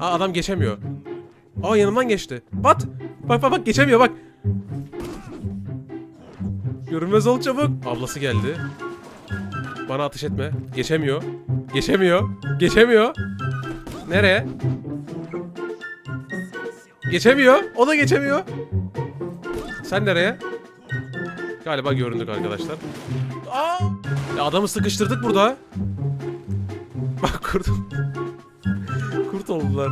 Aa adam geçemiyor. Aa yanımdan geçti. Bat. Bak bak bak geçemiyor bak. Görünmez ol çabuk. Ablası geldi. Bana ateş etme. Geçemiyor. Geçemiyor. Geçemiyor. Nereye? Geçemiyor. O da geçemiyor. Sen nereye? Galiba göründük arkadaşlar. Aa! Ya adamı sıkıştırdık burada. Bak kurt. Kurt oldular.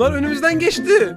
Lan önümüzden geçti.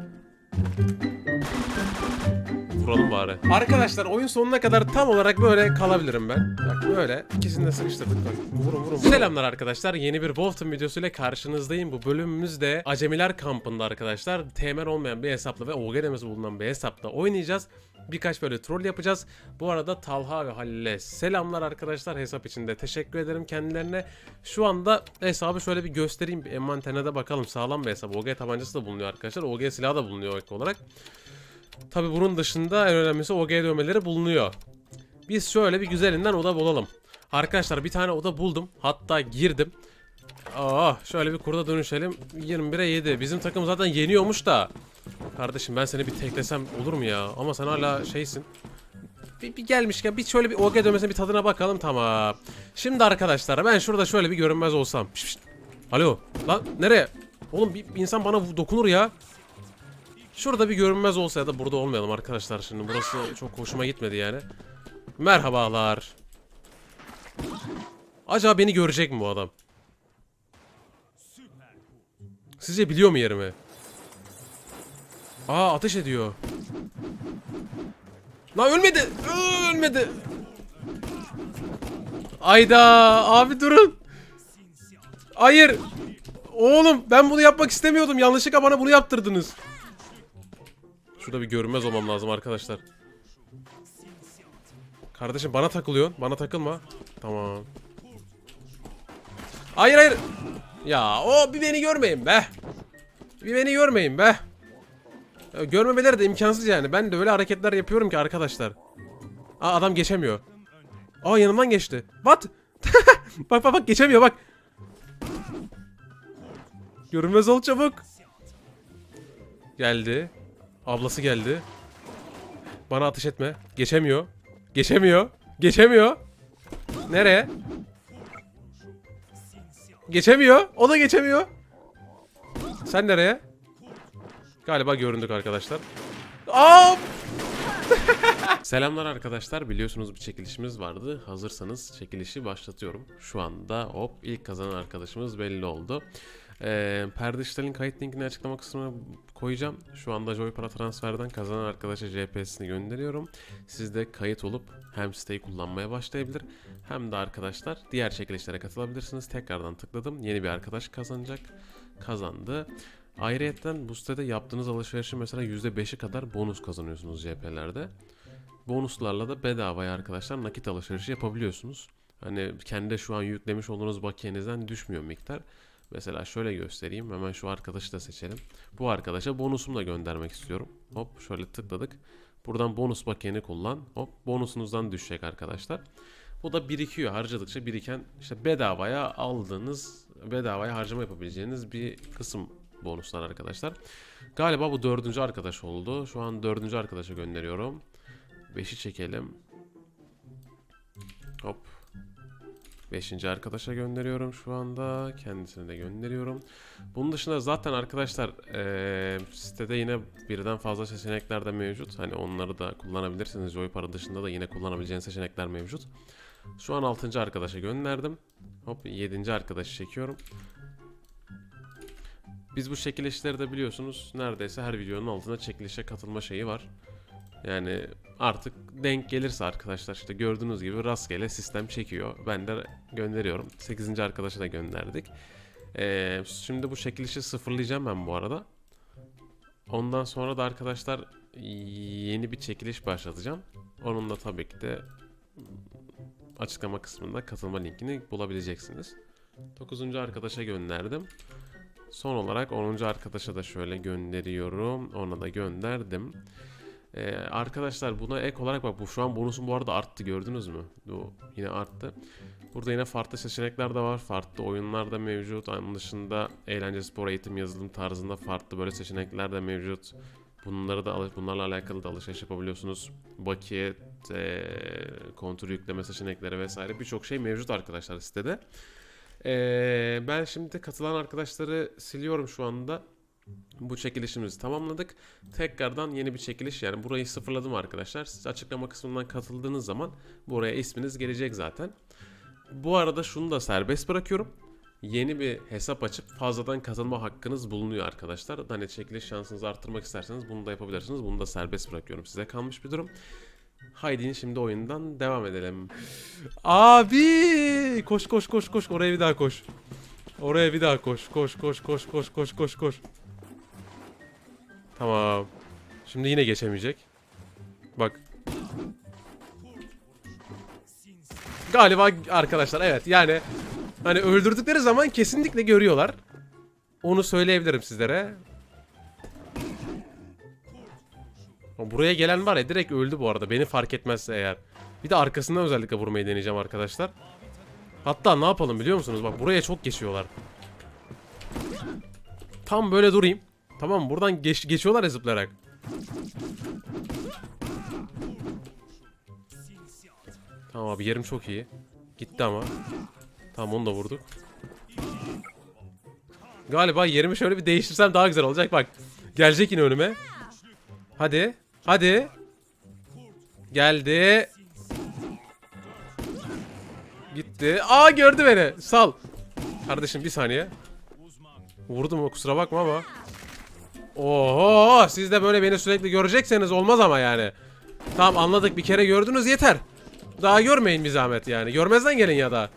Vuralım bari. Arkadaşlar oyun sonuna kadar tam olarak böyle kalabilirim ben. Bak böyle ikisini de sıkıştırdık bak. Vurun vurun. Selamlar arkadaşlar. Yeni bir Wolf'un videosuyla karşınızdayım. Bu bölümümüz de Acemiler kampında arkadaşlar. Temer olmayan bir hesapla ve OGD'miz bulunan bir hesapla oynayacağız. Birkaç böyle troll yapacağız. Bu arada Talha ve Halil'e selamlar arkadaşlar. Hesap için de teşekkür ederim kendilerine. Şu anda hesabı şöyle bir göstereyim. Bir envanterine de bakalım. Sağlam bir hesap. OG tabancası da bulunuyor arkadaşlar. OG silahı da bulunuyor ek olarak. Tabi bunun dışında en önemlisi OG dövmeleri bulunuyor. Biz şöyle bir güzelinden oda bulalım. Arkadaşlar bir tane oda buldum. Hatta girdim. Aa, şöyle bir kurda dönüşelim. 21'e 7. Bizim takım zaten yeniyormuş da. Kardeşim ben seni bir teklesem olur mu ya? Ama sen hala şeysin. Bir, bir gelmişken bir şöyle bir OG dövmesine bir tadına bakalım tamam. Şimdi arkadaşlar ben şurada şöyle bir görünmez olsam. Şşt, şşt. Alo. Lan nereye? Oğlum bir insan bana dokunur ya. Şurada bir görünmez olsa ya da burada olmayalım arkadaşlar şimdi. Burası çok hoşuma gitmedi yani. Merhabalar. Acaba beni görecek mi bu adam? Sizce biliyor mu yerimi? Aa ateş ediyor. Lan ölmedi. Ölmedi. Ayda abi durun. Hayır. Oğlum ben bunu yapmak istemiyordum. Yanlışlıkla bana bunu yaptırdınız. Şurada bir görünmez olmam lazım arkadaşlar. Kardeşim bana takılıyorsun. Bana takılma. Tamam. Hayır hayır. Ya o bir beni görmeyin be. Bir beni görmeyin be. Ya, görmemeleri de imkansız yani. Ben de öyle hareketler yapıyorum ki arkadaşlar. Aa adam geçemiyor. Aa yanımdan geçti. What? bak bak bak geçemiyor bak. Görünmez ol çabuk. Geldi. Ablası geldi. Bana ateş etme. Geçemiyor. Geçemiyor. Geçemiyor. Nereye? Geçemiyor. O da geçemiyor. Sen nereye? Galiba göründük arkadaşlar. Aa! Selamlar arkadaşlar. Biliyorsunuz bir çekilişimiz vardı. Hazırsanız çekilişi başlatıyorum. Şu anda hop ilk kazanan arkadaşımız belli oldu. Ee, perde işlerin kayıt linkini açıklama kısmına koyacağım. Şu anda Joy Para Transfer'den kazanan arkadaşa JPS'ini gönderiyorum. Siz de kayıt olup hem siteyi kullanmaya başlayabilir hem de arkadaşlar diğer çekilişlere katılabilirsiniz. Tekrardan tıkladım. Yeni bir arkadaş kazanacak. Kazandı. Ayrıyeten bu sitede yaptığınız alışverişin mesela %5'i kadar bonus kazanıyorsunuz JP'lerde. Bonuslarla da bedavaya arkadaşlar nakit alışverişi yapabiliyorsunuz. Hani kendi şu an yüklemiş olduğunuz bakiyenizden düşmüyor miktar. Mesela şöyle göstereyim. Hemen şu arkadaşı da seçelim. Bu arkadaşa bonusumu da göndermek istiyorum. Hop şöyle tıkladık. Buradan bonus bakiyeni kullan. Hop bonusunuzdan düşecek arkadaşlar. Bu da birikiyor. Harcadıkça biriken işte bedavaya aldığınız, bedavaya harcama yapabileceğiniz bir kısım bonuslar arkadaşlar. Galiba bu dördüncü arkadaş oldu. Şu an dördüncü arkadaşa gönderiyorum. Beşi çekelim. Hop. Beşinci arkadaşa gönderiyorum şu anda. Kendisine de gönderiyorum. Bunun dışında zaten arkadaşlar eee, sitede yine birden fazla seçenekler de mevcut. Hani onları da kullanabilirsiniz. Joy para dışında da yine kullanabileceğiniz seçenekler mevcut. Şu an 6. arkadaşa gönderdim. Hop 7. arkadaşı çekiyorum. Biz bu çekilişleri de biliyorsunuz neredeyse her videonun altında çekilişe katılma şeyi var. Yani artık denk gelirse arkadaşlar işte gördüğünüz gibi rastgele sistem çekiyor. Ben de gönderiyorum. 8. arkadaşa da gönderdik. Ee, şimdi bu çekilişi sıfırlayacağım ben bu arada. Ondan sonra da arkadaşlar yeni bir çekiliş başlatacağım. Onun da tabii ki de açıklama kısmında katılma linkini bulabileceksiniz. 9. arkadaşa gönderdim. Son olarak 10. arkadaşa da şöyle gönderiyorum. Ona da gönderdim. Ee, arkadaşlar buna ek olarak bak bu şu an bonusum bu arada arttı gördünüz mü? Bu yine arttı. Burada yine farklı seçenekler de var. Farklı oyunlar da mevcut. Onun dışında eğlence, spor, eğitim, yazılım tarzında farklı böyle seçenekler de mevcut. Bunları da alış, bunlarla alakalı da alışveriş yapabiliyorsunuz. Bakiye, e, kontür yükleme seçenekleri vesaire birçok şey mevcut arkadaşlar sitede. Ee, ben şimdi katılan arkadaşları siliyorum şu anda. Bu çekilişimizi tamamladık. Tekrardan yeni bir çekiliş yani burayı sıfırladım arkadaşlar. Siz açıklama kısmından katıldığınız zaman buraya isminiz gelecek zaten. Bu arada şunu da serbest bırakıyorum. Yeni bir hesap açıp fazladan katılma hakkınız bulunuyor arkadaşlar. Hani çekiliş şansınızı arttırmak isterseniz bunu da yapabilirsiniz. Bunu da serbest bırakıyorum. Size kalmış bir durum. Haydi şimdi oyundan devam edelim. Abi koş koş koş koş oraya bir daha koş. Oraya bir daha koş. Koş koş koş koş koş koş koş. Tamam. Şimdi yine geçemeyecek. Bak. Galiba arkadaşlar evet yani hani öldürdükleri zaman kesinlikle görüyorlar. Onu söyleyebilirim sizlere. Buraya gelen var ya direkt öldü bu arada. Beni fark etmezse eğer. Bir de arkasından özellikle vurmayı deneyeceğim arkadaşlar. Hatta ne yapalım biliyor musunuz? Bak buraya çok geçiyorlar. Tam böyle durayım. Tamam? Buradan geç, geçiyorlar ya zıplayarak. Tamam abi yerim çok iyi. Gitti ama. Tamam onu da vurduk. Galiba yerimi şöyle bir değiştirsem daha güzel olacak. Bak. Gelecek yine önüme. Hadi. Hadi. Geldi. Gitti. Aa gördü beni. Sal. Kardeşim bir saniye. Vurdum kusura bakma ama. Oho siz de böyle beni sürekli görecekseniz olmaz ama yani. Tamam anladık bir kere gördünüz yeter. Daha görmeyin bir zahmet yani. Görmezden gelin ya da.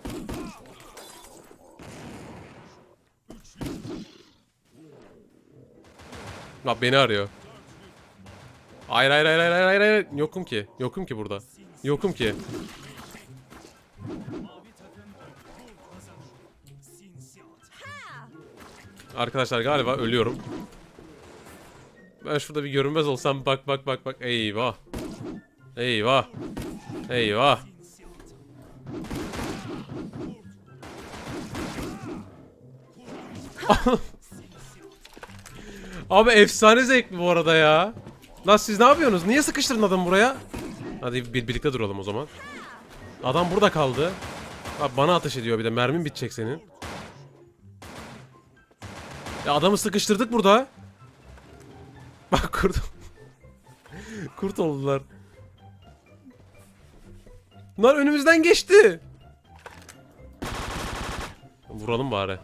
Bak beni arıyor. Hayır hayır hayır hayır hayır hayır. Yokum ki. Yokum ki burada. Yokum ki. Arkadaşlar galiba ölüyorum. Ben şurada bir görünmez olsam bak bak bak bak. Eyvah. Eyvah. Eyvah. Abi efsane zevkli bu arada ya. Lan siz ne yapıyorsunuz? Niye sıkıştırdın adamı buraya? Hadi bir, birlikte duralım o zaman. Adam burada kaldı. Bak bana ateş ediyor bir de. Mermin bitecek senin. Ya adamı sıkıştırdık burada. Bak kurt. kurt oldular. Bunlar önümüzden geçti. Vuralım bari.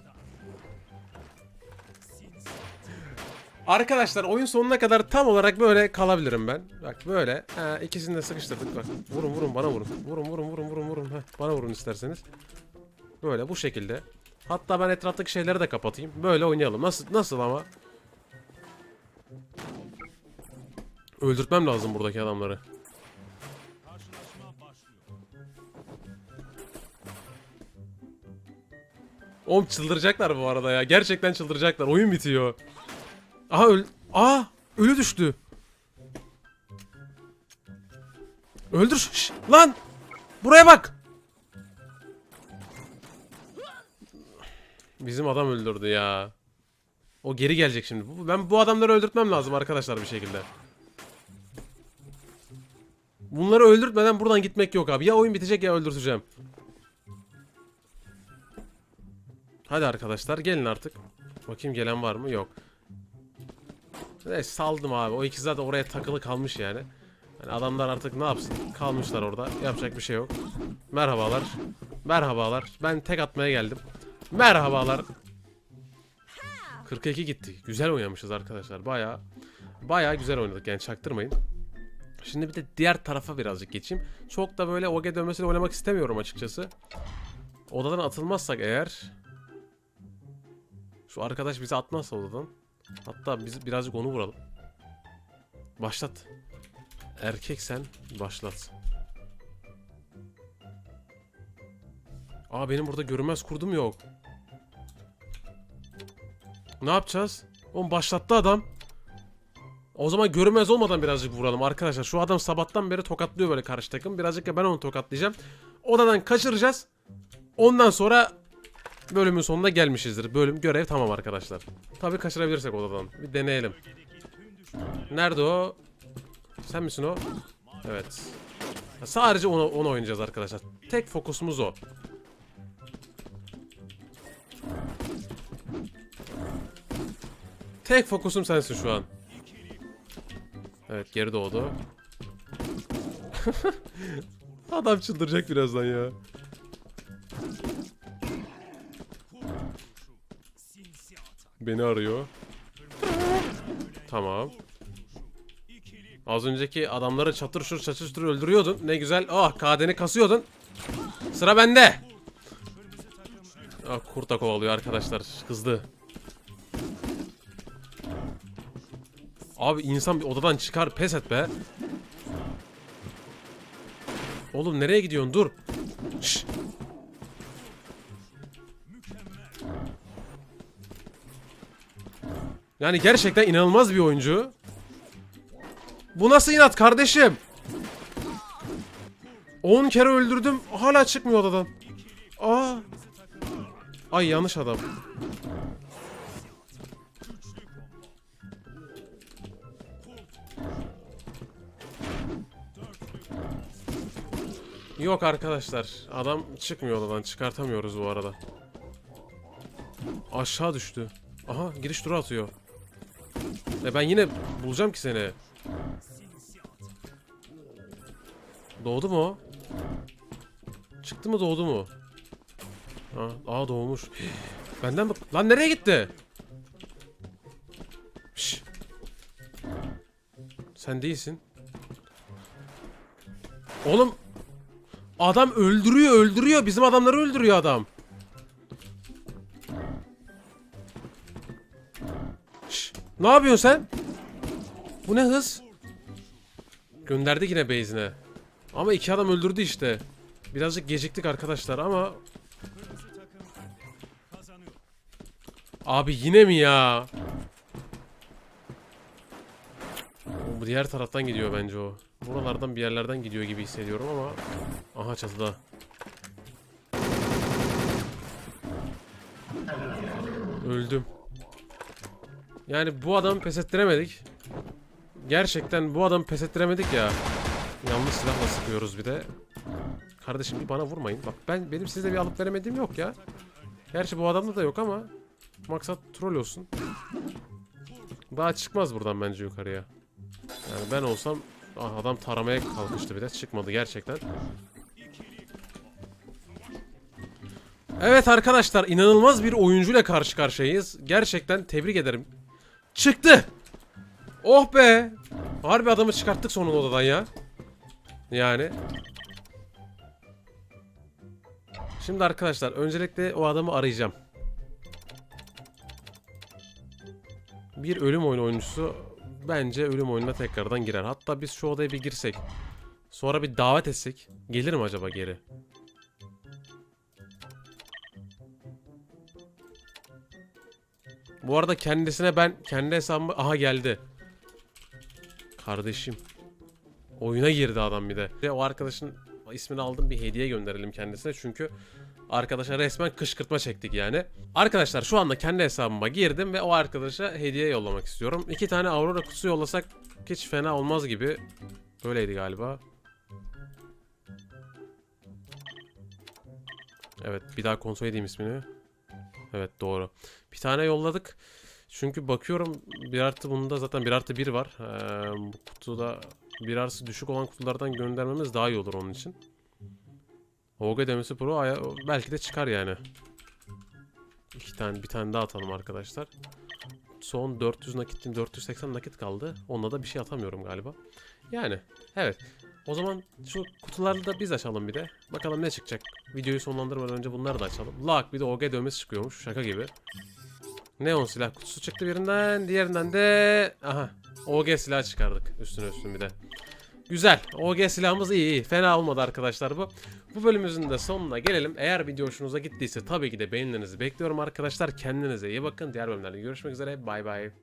Arkadaşlar oyun sonuna kadar tam olarak böyle kalabilirim ben. Bak böyle. Ha, ikisini de sıkıştırdık bak. Vurun vurun bana vurun. Vurun vurun vurun vurun vurun. Heh, bana vurun isterseniz. Böyle bu şekilde. Hatta ben etraftaki şeyleri de kapatayım. Böyle oynayalım. Nasıl nasıl ama? Öldürtmem lazım buradaki adamları. Oğlum çıldıracaklar bu arada ya. Gerçekten çıldıracaklar. Oyun bitiyor. Aha öl... Aa! Ölü düştü. Öldür. Şş, lan! Buraya bak. Bizim adam öldürdü ya. O geri gelecek şimdi. Ben bu adamları öldürtmem lazım arkadaşlar bir şekilde. Bunları öldürtmeden buradan gitmek yok abi. Ya oyun bitecek ya öldürteceğim. Hadi arkadaşlar gelin artık. Bakayım gelen var mı? Yok. Evet saldım abi. O ikisi zaten oraya takılı kalmış yani. Yani adamlar artık ne yapsın? Kalmışlar orada. Yapacak bir şey yok. Merhabalar. Merhabalar. Ben tek atmaya geldim. Merhabalar. 42 gitti. Güzel oynamışız arkadaşlar. Baya baya güzel oynadık yani çaktırmayın. Şimdi bir de diğer tarafa birazcık geçeyim. Çok da böyle OG dönmesiyle oynamak istemiyorum açıkçası. Odadan atılmazsak eğer şu arkadaş bizi atmazsa odadan Hatta biz birazcık onu vuralım. Başlat. Erkek sen başlat. Aa benim burada görünmez kurdum yok. Ne yapacağız? Oğlum başlattı adam. O zaman görünmez olmadan birazcık vuralım arkadaşlar. Şu adam sabahtan beri tokatlıyor böyle karşı takım. Birazcık da ben onu tokatlayacağım. Odadan kaçıracağız. Ondan sonra bölümün sonuna gelmişizdir. Bölüm görev tamam arkadaşlar. Tabii kaçırabilirsek odadan. Bir deneyelim. Nerede o? Sen misin o? Evet. Sadece onu, onu oynayacağız arkadaşlar. Tek fokusumuz o. Tek fokusum sensin şu an. Evet geri doğdu. Adam çıldıracak birazdan ya. Beni arıyor. Tamam. Az önceki adamları çatır şur çatır şur öldürüyordun. Ne güzel. Ah kadeni kasıyordun. Sıra bende. Ah kurt da kovalıyor arkadaşlar. Kızdı. Abi insan bir odadan çıkar pes et be. Oğlum nereye gidiyorsun? Dur. Şşş. Yani gerçekten inanılmaz bir oyuncu. Bu nasıl inat kardeşim? 10 kere öldürdüm. Hala çıkmıyor odadan. Aa. Ay yanlış adam. Yok arkadaşlar. Adam çıkmıyor odadan. Çıkartamıyoruz bu arada. Aşağı düştü. Aha giriş turu atıyor. E ben yine bulacağım ki seni. Doğdu mu? Çıktı mı doğdu mu? Ha, aa doğmuş. Benden bak. Lan nereye gitti? Şş. Sen değilsin. Oğlum Adam öldürüyor öldürüyor. Bizim adamları öldürüyor adam. Şş, ne yapıyorsun sen? Bu ne hız? Gönderdi yine base'ine. Ama iki adam öldürdü işte. Birazcık geciktik arkadaşlar ama... Abi yine mi ya? Bu diğer taraftan gidiyor bence o. Buralardan bir yerlerden gidiyor gibi hissediyorum ama... Aha çatıda. Öldüm. Yani bu adamı pes ettiremedik. Gerçekten bu adamı pes ettiremedik ya. Yanlış silahla sıkıyoruz bir de. Kardeşim bir bana vurmayın. Bak ben benim size bir alıp veremediğim yok ya. Gerçi bu adamda da yok ama maksat troll olsun. Daha çıkmaz buradan bence yukarıya. Yani ben olsam ah, adam taramaya kalkıştı bir de çıkmadı gerçekten. Evet arkadaşlar inanılmaz bir oyuncuyla karşı karşıyayız. Gerçekten tebrik ederim. Çıktı. Oh be. Harbi adamı çıkarttık sonunda odadan ya. Yani. Şimdi arkadaşlar öncelikle o adamı arayacağım. Bir ölüm oyunu oyuncusu bence ölüm oyununa tekrardan girer. Hatta biz şu odaya bir girsek. Sonra bir davet etsek. Gelir mi acaba geri? Bu arada kendisine ben kendi hesabımı... Aha geldi. Kardeşim. Oyuna girdi adam bir de. O arkadaşın ismini aldım bir hediye gönderelim kendisine çünkü arkadaşa resmen kışkırtma çektik yani. Arkadaşlar şu anda kendi hesabıma girdim ve o arkadaşa hediye yollamak istiyorum. İki tane Aurora kutusu yollasak hiç fena olmaz gibi. Böyleydi galiba. Evet bir daha kontrol edeyim ismini. Evet doğru. Bir tane yolladık. Çünkü bakıyorum bir artı bunda zaten bir artı bir var. Ee, bu kutuda bir artı düşük olan kutulardan göndermemiz daha iyi olur onun için. Hoga demesi pro belki de çıkar yani. İki tane bir tane daha atalım arkadaşlar. Son 400 nakitin 480 nakit kaldı. Onunla da bir şey atamıyorum galiba. Yani evet. O zaman şu kutuları da biz açalım bir de. Bakalım ne çıkacak. Videoyu sonlandırmadan önce bunları da açalım. Lak bir de OG dövmesi çıkıyormuş. Şaka gibi. Neon silah kutusu çıktı birinden. Diğerinden de... Aha. OG silah çıkardık. Üstüne üstüne bir de. Güzel. OG silahımız iyi iyi. Fena olmadı arkadaşlar bu. Bu bölümümüzün de sonuna gelelim. Eğer video hoşunuza gittiyse tabii ki de beğenilerinizi bekliyorum arkadaşlar. Kendinize iyi bakın. Diğer bölümlerde görüşmek üzere. Bay bay.